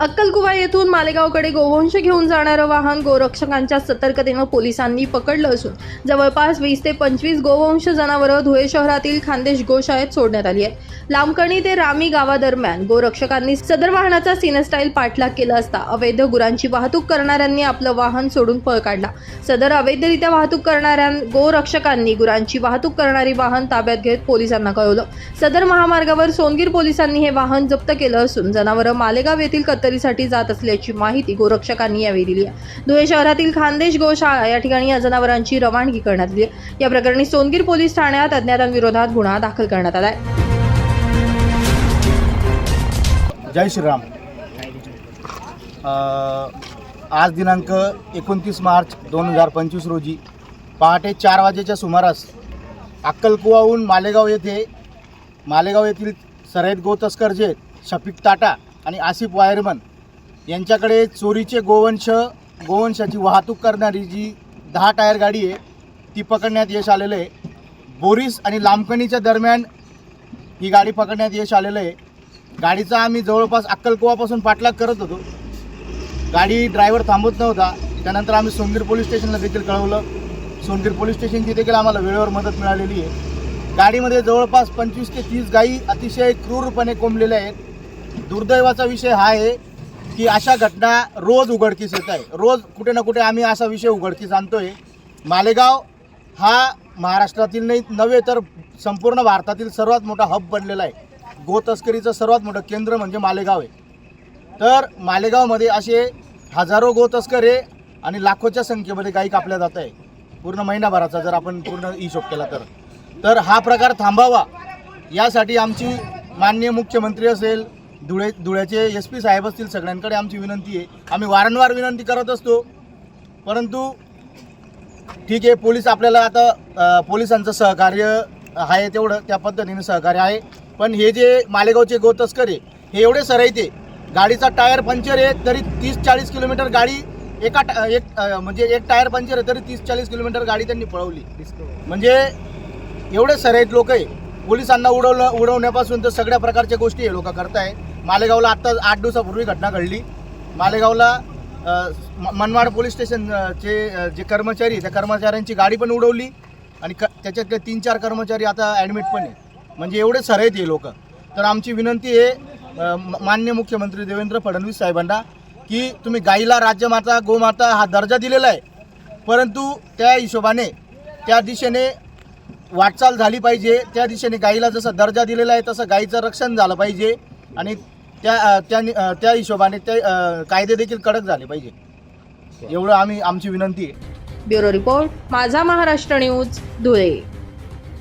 a अक्कलकुवा येथून मालेगावकडे गोवंश घेऊन जाणारं वाहन गोरक्षकांच्या सतर्कतेनं पोलिसांनी पकडलं असून जवळपास वीस ते पंचवीस गोवंश जनावरं धुळे शहरातील खानदेश गोशाळेत सोडण्यात आली आहे लांबकणी ते रामी गावादरम्यान गोरक्षकांनी सदर वाहनाचा सिनस्टाईल पाठलाग केला असता अवैध गुरांची वाहतूक करणाऱ्यांनी आपलं वाहन सोडून पळ काढला. सदर अवैधरित्या वाहतूक करणाऱ्या गोरक्षकांनी गुरांची वाहतूक करणारी वाहन ताब्यात घेत पोलिसांना कळवलं. सदर महामार्गावर सोनगीर पोलिसांनी हे वाहन जप्त केलं असून जनावरं मालेगाव येथील पाहण्यासाठी जात असल्याची माहिती गोरक्षकांनी यावेळी दिली आहे. धुळे शहरातील खानदेश गोशाळा या ठिकाणी या जनावरांची रवानगी करण्यात आली आहे. या प्रकरणी सोनगीर पोलीस ठाण्यात अज्ञातांविरोधात गुन्हा दाखल करण्यात आला आहे. जय श्रीराम. आज दिनांक एकोणतीस मार्च दोन हजार पंचवीस रोजी पहाटे चार वाजेच्या सुमारास अक्कलकुवाहून मालेगाव येथे मालेगाव येथील सराईत गो तस्कर जे शफिक टाटा आणि आसिफ वायरमन यांच्याकडे चोरीचे गोवंश गोवंशाची वाहतूक करणारी जी दहा टायर गाडी आहे ती पकडण्यात यश आलेलं आहे. बोरीस आणि लांबकणीच्या दरम्यान ही गाडी पकडण्यात यश आलेलं आहे. गाडीचा आम्ही जवळपास अक्कलकुवापासून पाठलाग करत होतो. गाडी ड्रायव्हर थांबत नव्हता. त्यानंतर आम्ही सोनगीर पोलीस स्टेशनला देखील कळवलं. सोनगीर पोलीस स्टेशनची देखील आम्हाला वेळेवर मदत मिळालेली आहे. गाडीमध्ये जवळपास पंचवीस ते तीस गायी अतिशय क्रूरपणे कोंबलेल्या आहेत. दुर्दैवाचा विषय हा आहे की अशा घटना रोज उघडकीस येत आहे. रोज कुठे ना कुठे आम्ही असा विषय उघडकीस आणतोय. मालेगाव हा महाराष्ट्रातील नाही नव्हे तर संपूर्ण भारतातील सर्वात मोठा हब बनलेला आहे. गोतस्करीचं सर्वात मोठं केंद्र म्हणजे मालेगाव आहे. तर मालेगावमध्ये असे हजारो गोतस्कर आहे आणि लाखोच्या संख्येमध्ये गायी कापल्या जात आहे. पूर्ण महिनाभराचा जर आपण पूर्ण हिशोब केला तर. तर हा प्रकार थांबावा. यासाठी आमची माननीय मुख्यमंत्री असेल धुळे धुळ्याचे एस पी साहेब असतील सगळ्यांकडे आमची विनंती आहे. आम्ही वारंवार विनंती करत असतो. परंतु ठीक आहे पोलीस आपल्याला आता पोलिसांचं सहकार्य आहे तेवढं त्या पद्धतीने सहकार्य आहे. पण हे जे मालेगावचे गोतस्कर आहे हे एवढे सराईत गाडीचा टायर पंक्चर आहे तरी तीस चाळीस किलोमीटर गाडी एका टा- एक म्हणजे एक टायर पंक्चर आहे तरी तीस चाळीस किलोमीटर गाडी त्यांनी पळवली. म्हणजे एवढे सराईत लोक आहे. पोलिसांना उडवलं उडवण्यापासून तर सगळ्या प्रकारच्या गोष्टी हे लोक करतायत. मालेगावला आत्ता आठ दिवसापूर्वी घटना घडली. मालेगावला म- मनमाड पोलीस स्टेशनचे जे कर्मचारी त्या कर्मचाऱ्यांची गाडी पण उडवली आणि क त्याच्यातले तीन चार कर्मचारी आता ॲडमिट पण आहे म्हणजे एवढे सरळ हे लोक. तर आमची विनंती आहे मान्य मुख्यमंत्री देवेंद्र फडणवीस साहेबांना की तुम्ही गाईला राज्यमाता गोमाता हा दर्जा दिलेला आहे. परंतु त्या हिशोबाने त्या दिशेने वाटचाल झाली पाहिजे. त्या दिशेने गाईला जसा दर्जा दिलेला आहे तसं गाईचं रक्षण झालं पाहिजे. आणि त्या त्या हिशोबाने ते कायदे देखील कडक झाले पाहिजे. एवढं आम्ही आमची विनंती आहे. ब्युरो रिपोर्ट माझा महाराष्ट्र न्यूज धुळे.